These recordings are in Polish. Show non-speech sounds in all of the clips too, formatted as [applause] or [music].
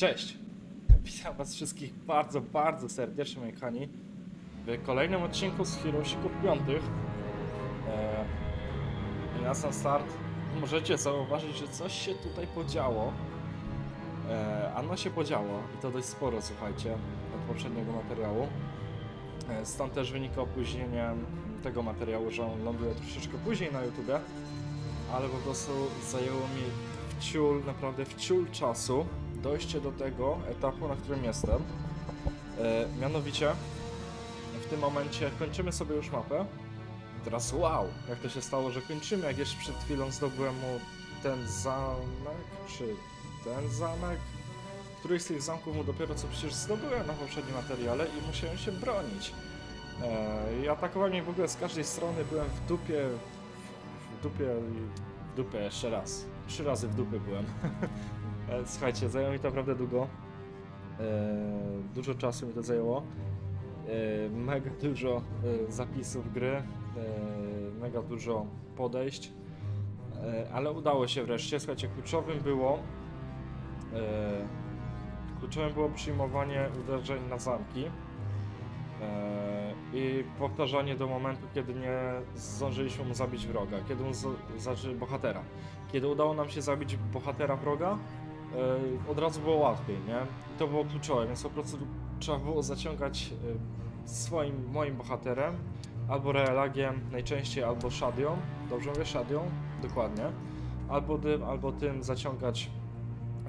Cześć! Witam Was wszystkich bardzo, bardzo serdecznie, moi kochani, w kolejnym odcinku z Heroesików 5. Eee, I na sam start możecie zauważyć, że coś się tutaj podziało. Eee, ano się podziało i to dość sporo, słuchajcie, od poprzedniego materiału. Eee, stąd też wynika opóźnienie tego materiału, że on ląduje troszeczkę później na YouTube, ale po prostu zajęło mi wciul, naprawdę wciul czasu dojście do tego etapu, na którym jestem. E, mianowicie, w tym momencie kończymy sobie już mapę. Teraz wow, jak to się stało, że kończymy, jak jeszcze przed chwilą zdobyłem mu ten zamek, czy ten zamek? Któryś z tych zamków mu dopiero co przecież zdobyłem na poprzednim materiale i musiałem się bronić. E, I atakował mnie w ogóle z każdej strony, byłem w dupie, w dupie w dupie jeszcze raz. Trzy razy w dupie byłem. [laughs] E, Słuchajcie, zajęło mi to naprawdę długo. E, dużo czasu mi to zajęło. E, mega dużo zapisów gry. Mega dużo podejść. Ale udało się wreszcie. Słuchajcie, kluczowym było. Kluczowym było przyjmowanie uderzeń na zamki. I powtarzanie do momentu, kiedy nie zdążyliśmy mu zabić wroga, kiedy mu znaczy bohatera. Kiedy udało nam się zabić bohatera wroga, od razu było łatwiej, nie? I to było kluczowe, więc po prostu trzeba było zaciągać e, swoim, moim bohaterem, albo Realagiem, najczęściej albo Shadią, dobrze mówię, Shadią, dokładnie, albo tym, albo tym zaciągać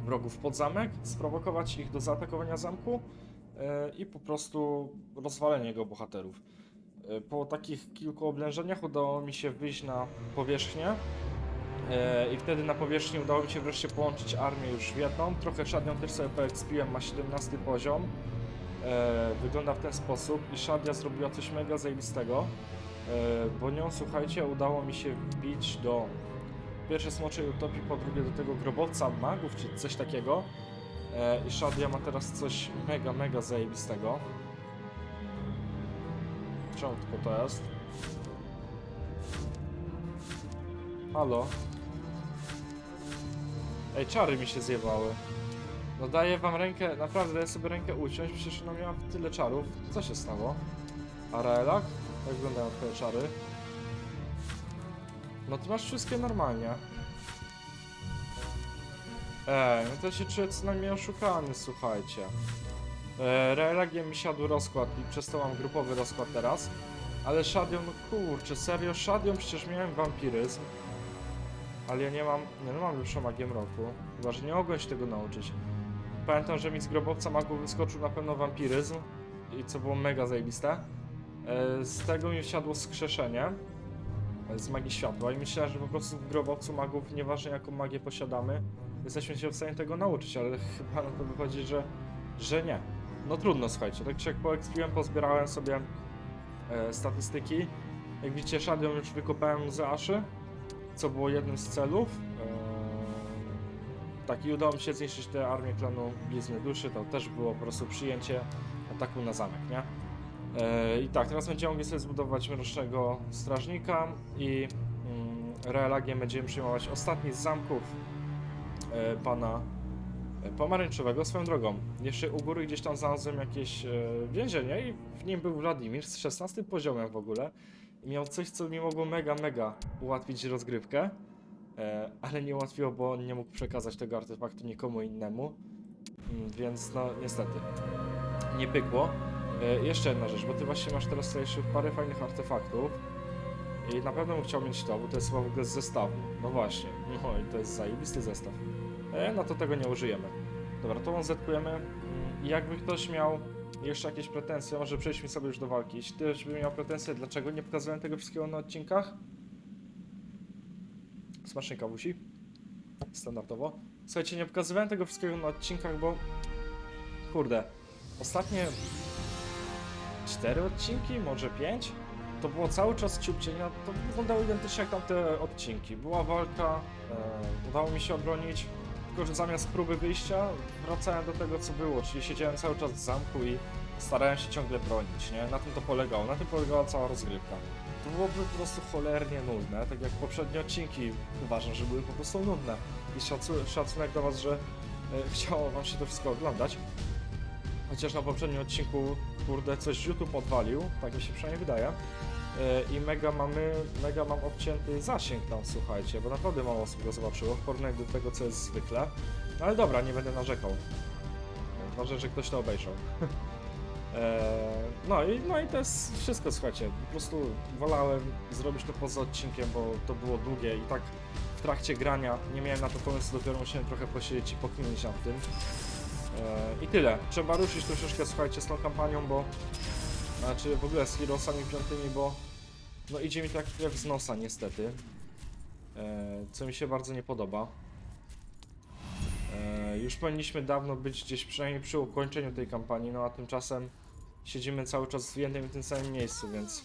wrogów pod zamek, sprowokować ich do zaatakowania zamku e, i po prostu rozwalenie jego bohaterów. E, Po takich kilku oblężeniach udało mi się wyjść na powierzchnię i wtedy na powierzchni udało mi się wreszcie połączyć armię już w jedną. Trochę Shadią też sobie poekspiłem, ma 17 poziom. E, Wygląda w ten sposób i Shadia zrobiła coś mega zajebistego, e, bo nią, słuchajcie, udało mi się wbić do pierwsze Smoczej Utopii, po drugie do tego grobowca magów, czy coś takiego. E, I Shadia ma teraz coś mega, mega zajebistego. Czemu tylko to jest? Halo? Ej, czary mi się zjebały. No daję wam rękę, naprawdę daję sobie rękę uciąć, przecież ona miała tyle czarów. Co się stało? A Raelak? Jak wyglądają twoje czary? No ty masz wszystkie normalnie. Ej, no to się czuję co najmniej oszukany, słuchajcie. E, Realagiem mi siadł rozkład i przez to mam grupowy rozkład teraz. Ale Shadią, no kurczę, serio, Shadią przecież miałem wampiryzm. Ale ja nie mam, nie no mam już magię mroku. Chyba, że nie mogłem się tego nauczyć. Pamiętam, że mi z grobowca magów wyskoczył na pewno wampiryzm. I co było mega zajebiste. E, z tego mi wsiadło skrzeszenie. e, Z magii światła i myślałem, że po prostu w grobowcu magów, nieważne jaką magię posiadamy, jesteśmy się w stanie tego nauczyć, ale chyba na to wychodzi, że, że nie. No trudno, słuchajcie, tak jak poekspiłem, pozbierałem sobie e, statystyki. Jak widzicie, Shadow już wykopałem z Aszy, co było jednym z celów. E, tak, i udało mi się zniszczyć tę armię klanu Blizny Duszy, to też było po prostu przyjęcie ataku na zamek, nie? E, I tak, teraz będziemy mogli sobie zbudować mrocznego strażnika i mm, Realagiem będziemy przyjmować ostatni z zamków e, pana pomarańczowego. Swoją drogą, jeszcze u góry gdzieś tam znalazłem jakieś e, więzienie i w nim był Wladimir z 16 poziomem w ogóle. Miał coś, co mi mogło mega, mega ułatwić rozgrywkę, e, ale nie ułatwiło, bo nie mógł przekazać tego artefaktu nikomu innemu, Mm, więc no niestety nie pykło. E, jeszcze jedna rzecz, bo ty właśnie masz teraz jeszcze parę fajnych artefaktów i na pewno bym chciał mieć to, bo to jest chyba w ogóle z zestawu. No właśnie, no i to jest zajebisty zestaw. E, no to tego nie użyjemy. Dobra, to on zetkujemy. Mm, Jakby ktoś miał jeszcze jakieś pretensje, może przejdźmy sobie już do walki. Jeśli ktoś by miał pretensje, dlaczego nie pokazałem tego wszystkiego na odcinkach? Smacznej kawusi. Standardowo. Słuchajcie, nie pokazywałem tego wszystkiego na odcinkach, bo... Kurde, ostatnie cztery odcinki, może pięć, to było cały czas ciupcienia, to wyglądało identycznie jak tamte odcinki. Była walka, e, udało mi się obronić, tylko że zamiast próby wyjścia wracałem do tego co było, czyli siedziałem cały czas w zamku i starałem się ciągle bronić, nie? Na tym to polegało, na tym polegała cała rozgrywka. To byłoby po prostu cholernie nudne, tak jak poprzednie odcinki uważam, że były po prostu nudne. I szacu- szacunek do was, że e, chciało wam się to wszystko oglądać. Chociaż na poprzednim odcinku, kurde, coś YouTube odwalił, tak mi się przynajmniej wydaje. E, I mega mamy, mega mam obcięty zasięg tam, słuchajcie, bo naprawdę mało osób go zobaczyło w porównaniu do tego, co jest zwykle. No ale dobra, nie będę narzekał. Ważne, że ktoś to obejrzał. Eee, [laughs] no, i, no i to jest wszystko, słuchajcie. Po prostu wolałem zrobić to poza odcinkiem, bo to było długie i tak w trakcie grania nie miałem na to pomysłu, dopiero musiałem trochę posiedzieć i pokminić nad tym. Eee, I tyle. Trzeba ruszyć troszeczkę, słuchajcie, z tą kampanią, bo... Znaczy w ogóle z Heroesami piątymi, bo... No idzie mi tak jak z nosa, niestety. Eee, co mi się bardzo nie podoba. E, Już powinniśmy dawno być gdzieś przynajmniej przy ukończeniu tej kampanii, no a tymczasem siedzimy cały czas w jednym i tym samym miejscu, więc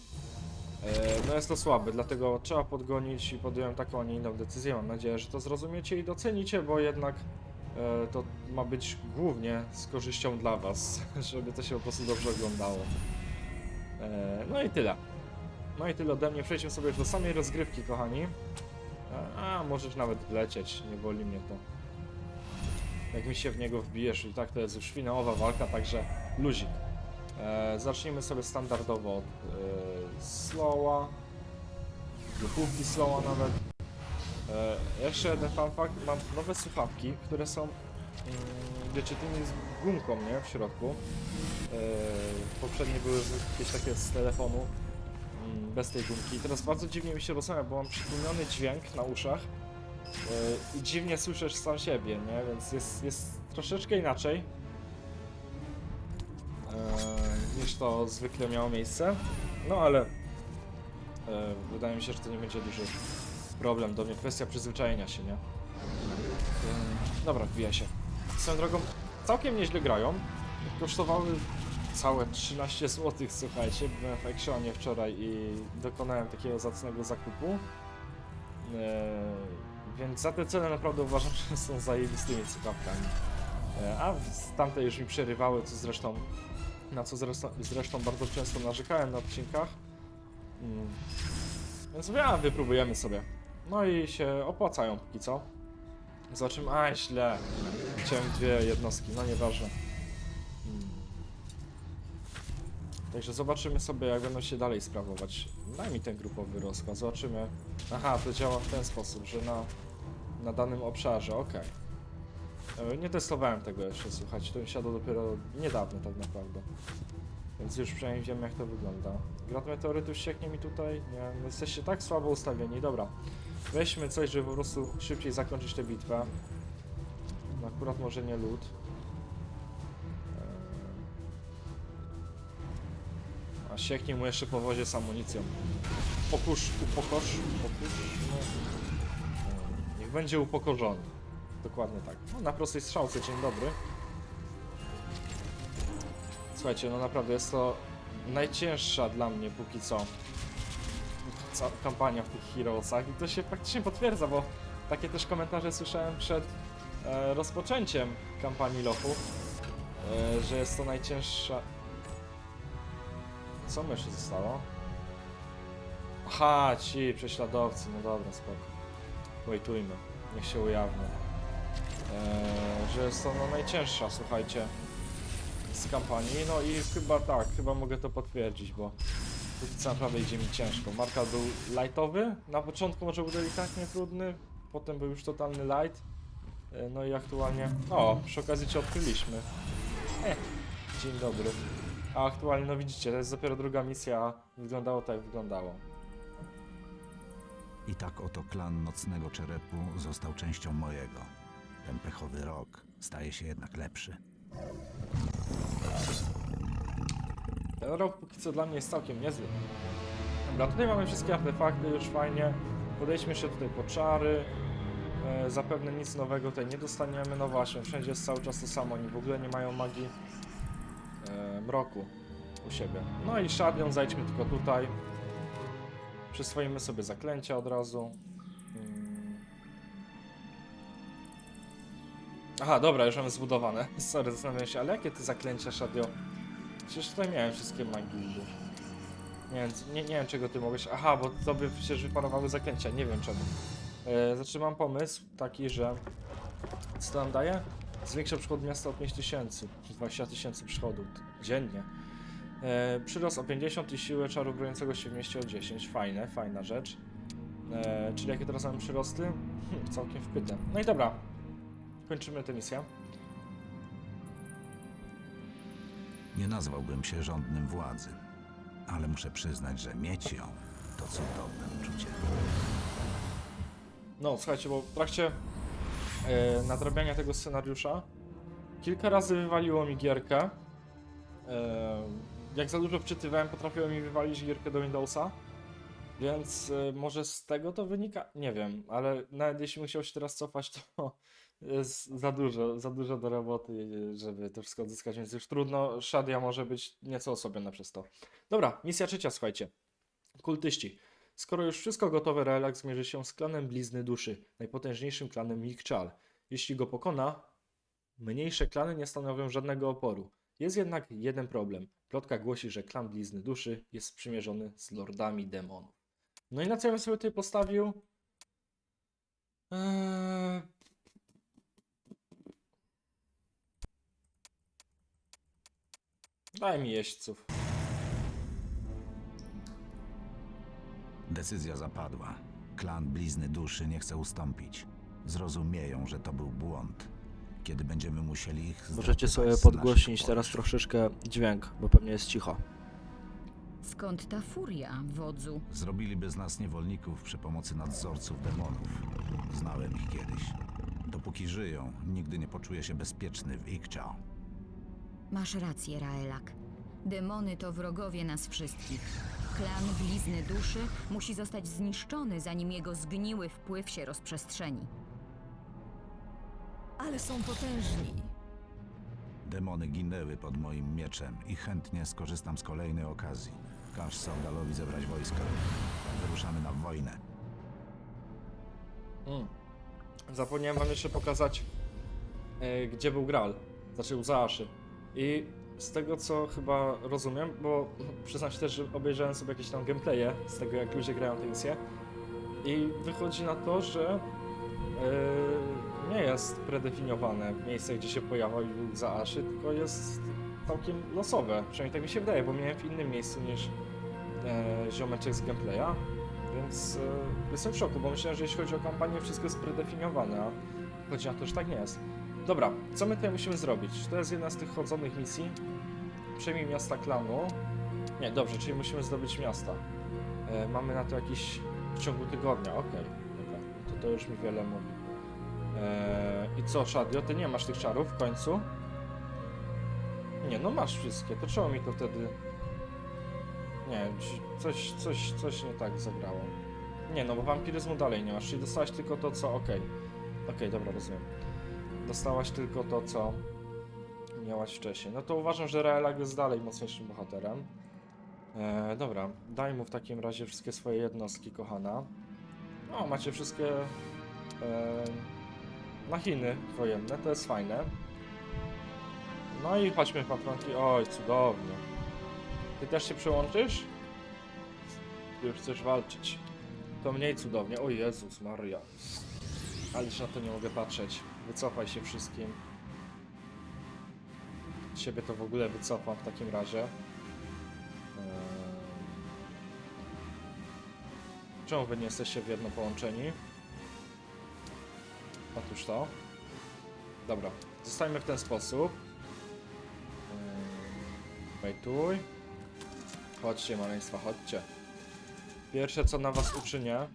e, no jest to słabe, dlatego trzeba podgonić i podjąłem taką, a nie inną decyzję. Mam nadzieję, że to zrozumiecie i docenicie, bo jednak e, to ma być głównie z korzyścią dla Was, [laughs] żeby to się po prostu dobrze oglądało. E, No i tyle. No i tyle ode mnie. Przejdźmy sobie do samej rozgrywki, kochani. A, a możesz nawet wlecieć, nie boli mnie to jak mi się w niego wbijesz i tak to jest już finałowa walka, także luzik. E, zacznijmy sobie standardowo od e, slowa, grupówki slowa nawet. E, jeszcze jeden fun fact, mam nowe słuchawki, które są, wiecie, tymi z gumką, nie, w środku. E, poprzednie były jakieś takie z telefonu, mm, bez tej gumki. Teraz bardzo dziwnie mi się rozmawia, bo mam przytłumiony dźwięk na uszach. Yy, i dziwnie słyszysz sam siebie, nie? Więc jest, jest troszeczkę inaczej yy, niż to zwykle miało miejsce. No ale wydaje mi się, że to nie będzie duży problem. Do mnie kwestia przyzwyczajenia się, nie? Dobra, wbija się. Swoją drogą, całkiem nieźle grają. Kosztowały całe 13 zł, słuchajcie. Byłem w Actionie wczoraj i dokonałem takiego zacnego zakupu. Eee, więc za te ceny naprawdę uważam, że są zajebistymi słuchawkami. Eee, a tamte już mi przerywały, co zresztą, na co zresztą, zresztą bardzo często narzekałem na odcinkach. Mm. Więc mówię, a wypróbujemy sobie. No i się opłacają póki co. Zobaczymy, a źle. Chciałem dwie jednostki, no nieważne. Mm. Także zobaczymy sobie, jak będą się dalej sprawować. Daj mi ten grupowy rozkład, zobaczymy. Aha, to działa w ten sposób, że na, na danym obszarze, okej. E, Nie testowałem tego jeszcze, słuchajcie, to mi siadło dopiero niedawno tak naprawdę. Więc już przynajmniej wiem jak to wygląda. Grad meteorytów ścieknie mi tutaj? Nie, no jesteście tak słabo ustawieni, dobra. Weźmy coś, żeby po prostu szybciej zakończyć tę bitwę. No akurat może nie lód. Eee. A sieknie mu jeszcze po wozie z amunicją. Pokusz, upokorz, pokusz, no. Eee, Niech będzie upokorzony. Dokładnie tak. No, na prostej strzałce, dzień dobry. Słuchajcie, no naprawdę jest to najcięższa dla mnie póki co kampania w tych Heroesach i to się praktycznie potwierdza, bo takie też komentarze słyszałem przed e, rozpoczęciem kampanii lochu, e, że jest to najcięższa... Co mu jeszcze zostało? Aha, ci prześladowcy, no dobra, spoko. Wejtujmy, niech się ujawnią. E, że jest to no, najcięższa, słuchajcie, z kampanii, no i chyba tak, chyba mogę to potwierdzić, bo co naprawdę idzie mi ciężko. Marka był lightowy, na początku może był delikatnie trudny, potem był już totalny light, e, no i aktualnie... O, przy okazji cię odkryliśmy. E, dzień dobry. A aktualnie, no widzicie, to jest dopiero druga misja, wyglądało tak jak wyglądało. I tak oto klan Nocnego Czerepu został częścią mojego. Ten pechowy rok staje się jednak lepszy. Rok póki co dla mnie jest całkiem niezły. Dobra, tutaj mamy wszystkie artefakty, już fajnie. Podejdźmy jeszcze tutaj po czary. E, zapewne nic nowego tutaj nie dostaniemy. No właśnie, wszędzie jest cały czas to samo. Oni w ogóle nie mają magii e, mroku u siebie. No i szardią zajdźmy tylko tutaj. Przyswoimy sobie zaklęcia od razu. Mm. Aha, dobra, już mamy zbudowane. [laughs] Sorry, zastanawiam się, ale jakie ty zaklęcia Shadio? Przecież tutaj miałem wszystkie magii. Nie wiem, nie, nie wiem czego ty mogłeś. Aha, bo tobie przecież wyparowały zaklęcia, nie wiem czemu. E, znaczy mam pomysł taki, że. Co to nam daje? Zwiększa przychód miasta o 5000, 20 tysięcy przychodu dziennie. E, przyrost o 50 i siłę czaru broniącego się w mieście o 10. Fajne, fajna rzecz. E, czyli jakie teraz mamy przyrosty? Hm, całkiem wpyte. No i dobra. Kończymy tę misję. Nie nazwałbym się rządnym władzy, ale muszę przyznać, że mieć ją to cudowne uczucie. No, słuchajcie, bo w trakcie e, nadrabiania tego scenariusza kilka razy wywaliło mi gierkę. E, jak za dużo wczytywałem, potrafiło mi wywalić gierkę do Windowsa. Więc e, może z tego to wynika? Nie wiem, ale nawet jeśli musiał się teraz cofać, to jest za dużo, za dużo do roboty, żeby to wszystko odzyskać, więc już trudno. Shadia może być nieco osłabiona przez to. Dobra, misja trzecia, słuchajcie. Kultyści. Skoro już wszystko gotowe, Relax zmierzy się z klanem Blizny Duszy, najpotężniejszym klanem Mikczal. Jeśli go pokona, mniejsze klany nie stanowią żadnego oporu. Jest jednak jeden problem. Plotka głosi, że klan Blizny Duszy jest sprzymierzony z lordami demonów. No i na co ja bym sobie tutaj postawił? Eee... Daj mi jeźdźców. Decyzja zapadła. Klan Blizny Duszy nie chce ustąpić. Zrozumieją, że to był błąd. Kiedy będziemy musieli ich Możecie sobie z naszych podgłośnić teraz troszeczkę dźwięk, bo pewnie jest cicho. Skąd ta furia, wodzu? Zrobiliby z nas niewolników przy pomocy nadzorców demonów. Znałem ich kiedyś. Dopóki żyją, nigdy nie poczuję się bezpieczny w Ikczał. Masz rację, Raelak. Demony to wrogowie nas wszystkich. Klan Blizny Duszy musi zostać zniszczony, zanim jego zgniły wpływ się rozprzestrzeni. Ale są potężni. Demony ginęły pod moim mieczem i chętnie skorzystam z kolejnej okazji. Każ Saudalowi zebrać wojsko. Wyruszamy na wojnę. Mm. Zapomniałem wam jeszcze pokazać, e, gdzie był Graal. Znaczy u Zaaszy. I z tego co chyba rozumiem, bo przyznam się też, że obejrzałem sobie jakieś tam gameplaye z tego jak ludzie grają tę misję. I wychodzi na to, że e, nie jest predefiniowane miejsce, gdzie się pojawił Zaaszy, tylko jest całkiem losowe. Przynajmniej tak mi się wydaje, bo miałem w innym miejscu niż e, ziomeczek z gameplaya. Więc e, jestem w szoku, bo myślałem, że jeśli chodzi o kampanię, wszystko jest predefiniowane, a chodzi na to, że tak nie jest. Dobra, co my tutaj musimy zrobić? To jest jedna z tych chodzonych misji. Przejmij miasta klanu. Nie, dobrze, czyli musimy zdobyć miasta. E, mamy na to jakiś w ciągu tygodnia, okej. Dobra, no to to już mi wiele mówi. E, I co, Shadio, ty nie masz tych czarów w końcu? Nie, no masz wszystkie, to czemu mi to wtedy... Nie, coś, coś, coś nie tak zagrało. Nie, no bo wampiryzmu dalej nie masz, czyli dostałaś tylko to, co... Okej. Okej, dobra, rozumiem. Dostałaś tylko to, co miałaś wcześniej. No to uważam, że Raelag jest dalej mocniejszym bohaterem. E, dobra, daj mu w takim razie wszystkie swoje jednostki, kochana. No, macie wszystkie e, machiny wojenne, to jest fajne. No i chodźmy patronki. Oj, cudownie. Ty też się przyłączysz? Ty już chcesz walczyć. To mniej cudownie. O Jezus Maria. Ale już na to nie mogę patrzeć. Wycofaj się wszystkim. Siebie to w ogóle wycofam w takim razie. Eee... Czemu wy nie jesteście w jedno połączeni? Otóż to. Dobra, zostańmy w ten sposób. Eee... Wejtuj. Chodźcie, maleństwa, chodźcie. Pierwsze, co na was uczynię,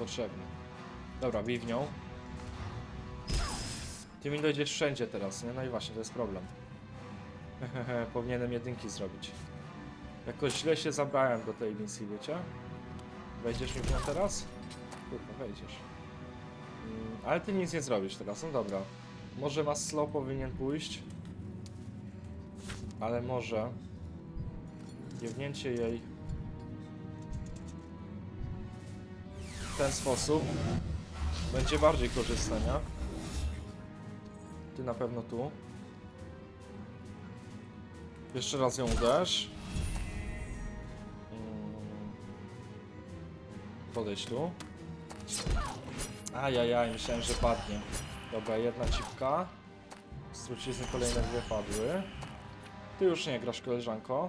Niepotrzebny. Dobra, bij w nią. Ty mi dojdziesz wszędzie teraz, nie? No i właśnie, to jest problem. [laughs] Powinienem jedynki zrobić. Jakoś źle się zabrałem do tej misji, wiecie? Wejdziesz mi w nią teraz? Kurwa, wejdziesz. Mm, ale ty nic nie zrobisz teraz, no dobra. Może mass slow powinien pójść. Ale może... Jewnięcie jej ten sposób będzie bardziej korzystne? Ty na pewno tu. Jeszcze raz ją uderz. Podejdź tu. Ajajaj, myślałem, że padnie. Dobra, jedna cipka. Z trucizny kolejne dwie padły. Ty już nie grasz, koleżanko.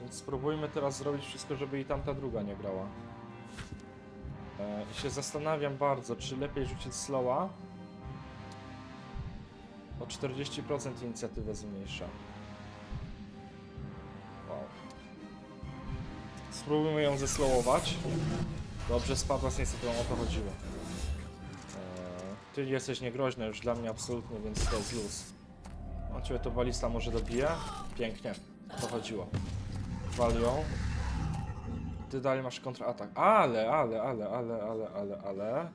Więc spróbujmy teraz zrobić wszystko, żeby i tamta druga nie grała. E, I się zastanawiam bardzo, czy lepiej rzucić slowa. O 40% inicjatywę zmniejsza. Wow. Spróbujmy ją zeslowować. Dobrze, spadła z niestety o to chodziło. Eee, ty jesteś niegroźny już dla mnie absolutnie, więc to jest luz. O ciebie to balista może dobije? Pięknie, o to chodziło. Wal ją. Ty dalej masz kontratak. Ale, ale, ale, ale, ale, ale, ale.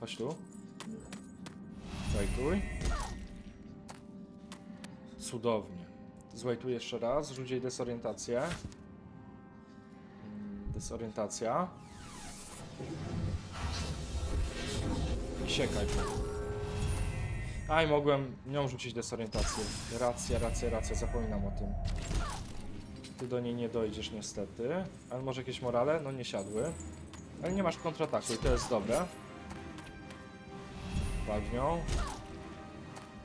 Chodź tu. Zajtuj. Cudownie. Złajtuj jeszcze raz, rzuć jej desorientację. Mm, Desorientacja. I siekaj. Aj, mogłem nią rzucić desorientację. Racja, racja, racja, zapominam o tym. Ty do niej nie dojdziesz niestety. Ale może jakieś morale? No nie siadły. Ale nie masz kontrataku i to jest dobre. Wal w nią.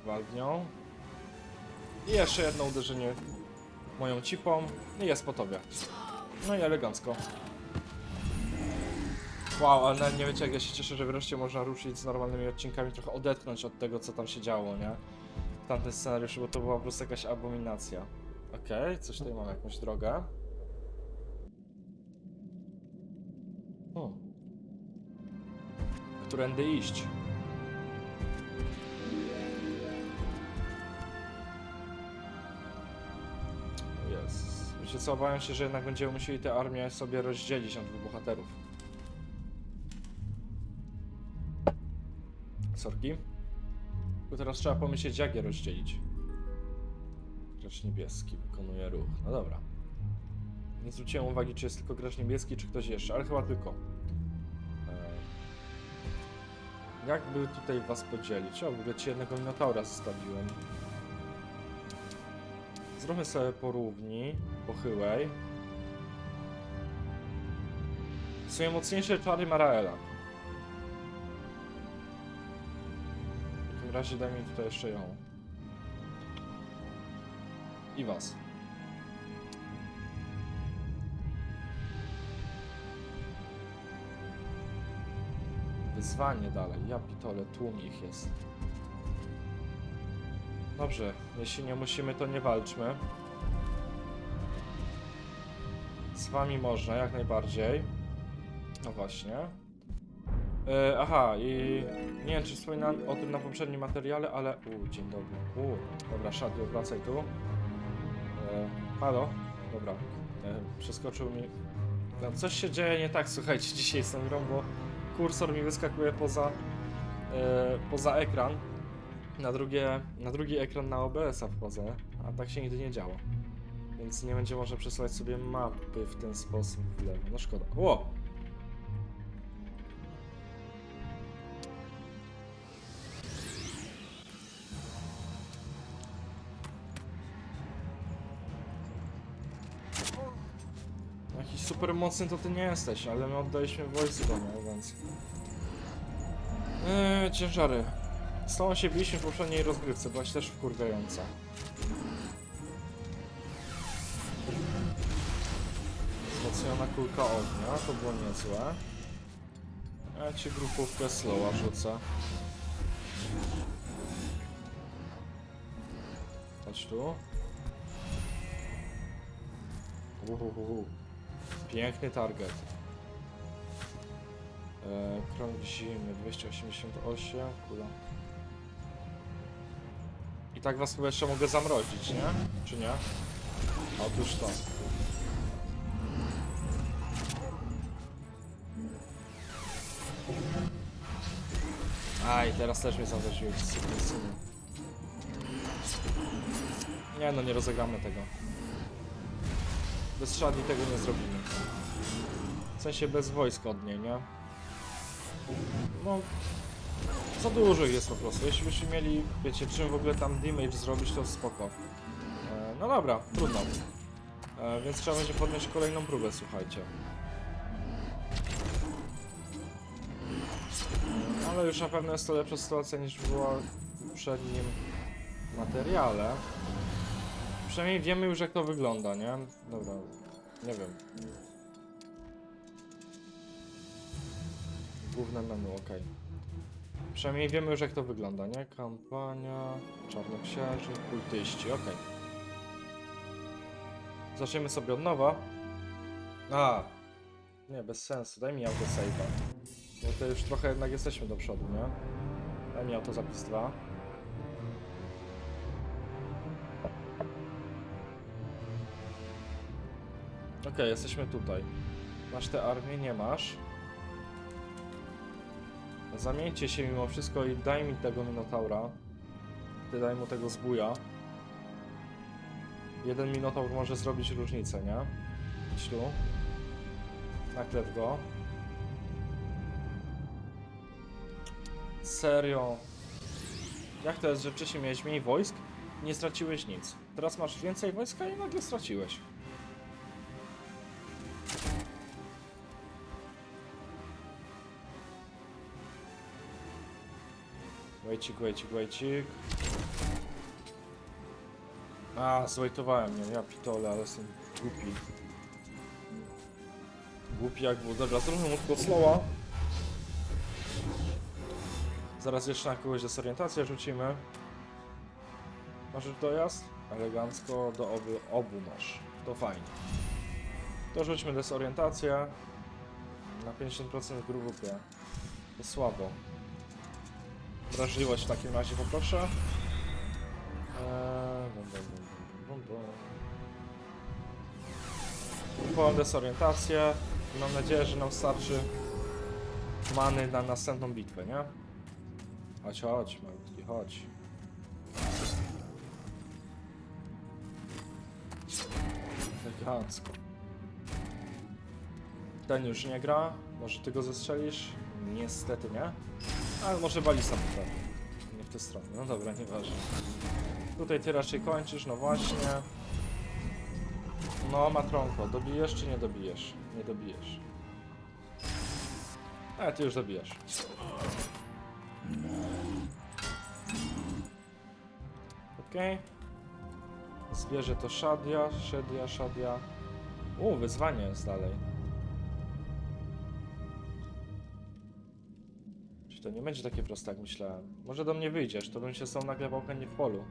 Wal w nią. I jeszcze jedno uderzenie moją cipą i jest po tobie. No i elegancko. Wow, ale nie wiecie jak ja się cieszę, że wreszcie można ruszyć z normalnymi odcinkami, trochę odetchnąć od tego co tam się działo, nie? W tamtym scenariuszu, bo to była po prostu jakaś abominacja. Okej, coś tutaj mam, jakąś drogę. Hmm. Którędy iść? Jest. Wiecie co, obawiam się, że jednak będziemy musieli tę armię sobie rozdzielić na dwóch bohaterów. Sorki. Tylko teraz trzeba pomyśleć, jak je rozdzielić. Gracz niebieski wykonuje ruch. No dobra. Nie zwróciłem uwagi, czy jest tylko gracz niebieski, czy ktoś jeszcze, ale chyba tylko. Eee, Jakby tutaj was podzielić? O, w ogóle ci jednego Minotaura zostawiłem. Zróbmy sobie porówni, pochyłej. Swoje mocniejsze czary Maraela. W takim razie daj mi tutaj jeszcze ją. I was. Wyzwanie dalej. Ja pitole, tłum ich jest. Dobrze, jeśli nie musimy, to nie walczmy. Z wami można, jak najbardziej. No właśnie. E, aha, i nie wiem, czy wspominałem o tym na poprzednim materiale, ale... U, dzień dobry. U, dobra, Shadow, wracaj tu. Halo? Dobra. E, przeskoczył mi... No, coś się dzieje nie tak, słuchajcie, [laughs] dzisiaj tą grą, bo kursor mi wyskakuje poza, e, poza ekran. Na, drugie, na drugi ekran na OBS-a wchodzę, a tak się nigdy nie działo. Więc nie będzie można przesuwać sobie mapy w ten sposób w lewo. No szkoda. Ło! Mocny to ty nie jesteś, ale my oddaliśmy wojsko, nie? Więc... Eee, ciężary. Z tą się biliśmy w poprzedniej rozgrywce, byłaś też wkurwiająca. Wzmocniona kulka ognia, to było niezłe. Ja ci grupówkę slowa rzucę. Chodź tu. Uhuhu. Piękny target. E, krąg zimy 288, kula. I tak was chyba jeszcze mogę zamrozić, nie? Czy nie? Otóż to. Aj, teraz też mnie zamroziłeś. Nie no, nie rozegramy tego. Bez szadni tego nie zrobimy. W sensie bez wojska od niej, nie? No... Za dużo jest po prostu. Jeśli byśmy mieli, wiecie, czym w ogóle tam damage zrobić, to spoko. E, no dobra, trudno. E, więc trzeba będzie podnieść kolejną próbę, słuchajcie. Ale już na pewno jest to lepsza sytuacja niż była w poprzednim materiale. Przynajmniej wiemy już jak to wygląda, nie? Dobra, nie wiem. Główne menu, ok. Przynajmniej wiemy już jak to wygląda, nie? Kampania, czarnoksiężnik, kultyści, ok. Zaczniemy sobie od nowa. A, nie, bez sensu, daj mi autosave'a. Bo to już trochę jednak jesteśmy do przodu, nie? Daj mi autozapis 2. Okej, jesteśmy tutaj. Masz tę armię? Nie masz. Zamieńcie się mimo wszystko i daj mi tego Minotaura. Ty daj mu tego zbuja. Jeden Minotaur może zrobić różnicę, nie? Idź tu. Naklew go. Serio. Jak to jest, że wcześniej miałeś mniej wojsk? Nie straciłeś nic. Teraz masz więcej wojska i nagle straciłeś. Wejcik, wejcik, wejcik. A, zwejtowałem mnie, ja pitole, ale jestem głupi. Głupi jak był. Dobra, zróbmy mu tylko slowa. Zaraz jeszcze na kogoś desorientację rzucimy. Masz już dojazd? Elegancko do obu, obu masz. To fajnie. To rzućmy desorientację. Na 50% w grupie. To słabo. Wrażliwość w takim razie poproszę. Eee, bum, bum. Kupowałem desorientację mam nadzieję, że nam starczy many na następną bitwę, nie? Chodź, chodź, malutki, chodź. Elegancko. Ten już nie gra. Może ty go zestrzelisz? Niestety nie. Ale może balista potrafi. Nie w tę stronę. No dobra, nieważne. Tutaj ty raczej kończysz, no właśnie. No, matronko, dobijesz czy nie dobijesz? Nie dobijesz. Ale ty już dobijasz. Okej. Zwierzę to Shadia, Shadia, Shadia. U, wyzwanie jest dalej. To nie będzie takie proste jak myślałem? Może do mnie wyjdziesz, to bym się z tą nagle nie w polu.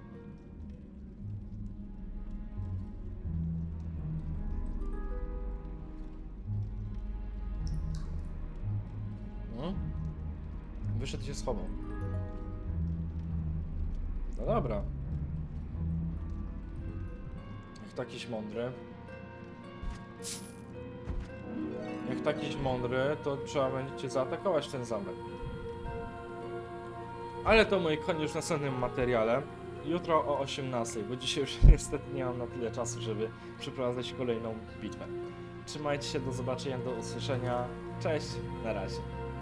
Hmm? Wyszedł się schował. No dobra. Jak takiś mądry. Jak takiś mądry, to trzeba będzie zaatakować ten zamek. Ale to mój koniec już w następnym materiale. Jutro o 18, bo dzisiaj już [laughs] niestety nie mam na tyle czasu, żeby przeprowadzać kolejną bitwę. Trzymajcie się, do zobaczenia, do usłyszenia. Cześć, na razie.